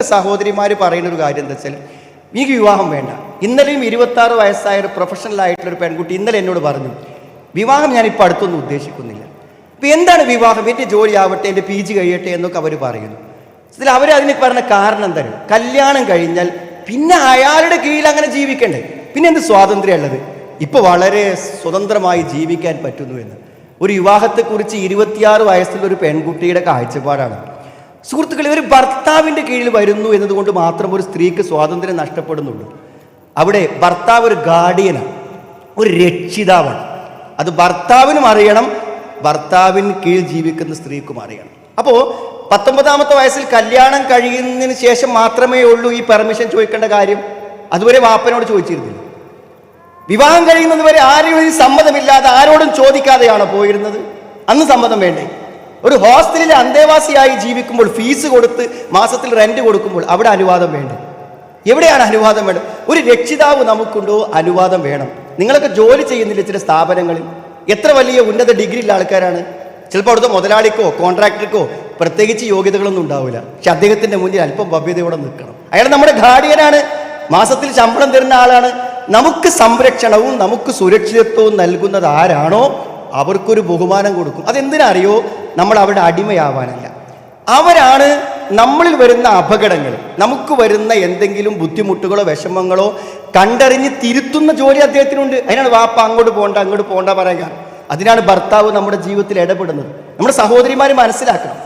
സഹോദരിമാർ പറയുന്ന ഒരു കാര്യം എന്താ വെച്ചാൽ എനിക്ക് വിവാഹം വേണ്ട. ഇന്നലെയും ഇരുപത്തി ആറ് വയസ്സായ ഒരു പ്രൊഫഷണൽ ആയിട്ടുള്ള ഒരു പെൺകുട്ടി ഇന്നലെ എന്നോട് പറഞ്ഞു വിവാഹം ഞാൻ ഇപ്പോൾ അടുത്തൊന്നും ഉദ്ദേശിക്കുന്നില്ല. ഇപ്പം എന്താണ് വിവാഹം? എന്റെ ജോലി ആവട്ടെ എന്റെ പി ജി കഴിയട്ടെ എന്നൊക്കെ അവർ പറയുന്നു. ഇതിൽ അവർ അതിന് പറഞ്ഞ കാരണം എന്താണ്? കല്യാണം കഴിഞ്ഞാൽ പിന്നെ അയാളുടെ കീഴിൽ അങ്ങനെ ജീവിക്കണ്ടേ? പിന്നെ എന്ത് സ്വാതന്ത്ര്യം ഉള്ളത്? ഇപ്പോൾ വളരെ സ്വതന്ത്രമായി ജീവിക്കാൻ പറ്റുന്നു എന്ന്. ഒരു വിവാഹത്തെക്കുറിച്ച് ഇരുപത്തിയാറ് വയസ്സുള്ള ഒരു പെൺകുട്ടിയുടെ കാഴ്ചപ്പാടാണ്. സുഹൃത്തുക്കളെ ഒരു ഭർത്താവിന്റെ കീഴിൽ വരുന്നു എന്നതുകൊണ്ട് മാത്രം ഒരു സ്ത്രീക്ക് സ്വാതന്ത്ര്യം നഷ്ടപ്പെടുന്നുള്ളൂ. അവിടെ ഭർത്താവ് ഒരു ഗാർഡിയനാണ് ഒരു രക്ഷിതാവാണ്. അത് ഭർത്താവിനും അറിയണം ഭർത്താവിന് കീഴിൽ ജീവിക്കുന്ന സ്ത്രീക്കും അറിയണം. അപ്പോൾ പത്തൊമ്പതാമത്തെ വയസ്സിൽ കല്യാണം കഴിയുന്നതിന് ശേഷം മാത്രമേ ഉള്ളൂ ഈ പെർമിഷൻ ചോദിക്കേണ്ട കാര്യം? അതുവരെ വാപ്പനോട് ചോദിച്ചിരുന്നില്ല. വിവാഹം കഴിയുന്നതുവരെ ആരെയും സമ്മതമില്ലാതെ ആരോടും ചോദിക്കാതെയാണോ പോയിരുന്നത്? അന്ന് സമ്മതം വേണ്ടേ? ഒരു ഹോസ്റ്റലിലെ അന്തേവാസിയായി ജീവിക്കുമ്പോൾ ഫീസ് കൊടുത്ത് മാസത്തിൽ റെന്റ് കൊടുക്കുമ്പോൾ അവിടെ അനുവാദം വേണം എവിടെയാണ് അനുവാദം വേണം ഒരു രക്ഷിതാവ് നമുക്കുണ്ടോ അനുവാദം വേണം. നിങ്ങളൊക്കെ ജോലി ചെയ്യുന്നില്ല ചില സ്ഥാപനങ്ങളിൽ? എത്ര വലിയ ഉന്നത ഡിഗ്രി ഉള്ള ആൾക്കാരാണ്? ചിലപ്പോൾ അവിടുത്തെ മുതലാളിക്കോ കോൺട്രാക്ടർക്കോ പ്രത്യേകിച്ച് യോഗ്യതകളൊന്നും ഉണ്ടാവില്ല. പക്ഷെ അദ്ദേഹത്തിന്റെ മുന്നിൽ അല്പം ഭവ്യതയോടെ നിൽക്കണം. അയാൾ നമ്മുടെ ഗാർഡിയനാണ് മാസത്തിൽ ശമ്പളം തരുന്ന ആളാണ്. നമുക്ക് സംരക്ഷണവും നമുക്ക് സുരക്ഷിതത്വവും നൽകുന്നത് ആരാണോ? അവർക്കൊരു ബഹുമാനം കൊടുക്കും. അതെന്തിനറിയോ നമ്മൾ അവരുടെ അടിമയാവാനല്ല. അവരാണ് നമ്മളിൽ വരുന്ന അപകടങ്ങൾ. നമുക്ക് വരുന്ന എന്തെങ്കിലും ബുദ്ധിമുട്ടുകളോ വിഷമങ്ങളോ കണ്ടറിഞ്ഞ് തിരുത്തുന്ന ജോലി അദ്ദേഹത്തിനുണ്ട്. അതിനാണ് വാപ്പ അങ്ങോട്ട് പോകണ്ട അങ്ങോട്ട് പോകണ്ട പറയുക. അതിനാണ് ഭർത്താവ് നമ്മുടെ ജീവിതത്തിൽ ഇടപെടുന്നത്. നമ്മുടെ സഹോദരിമാർ മനസ്സിലാക്കണം.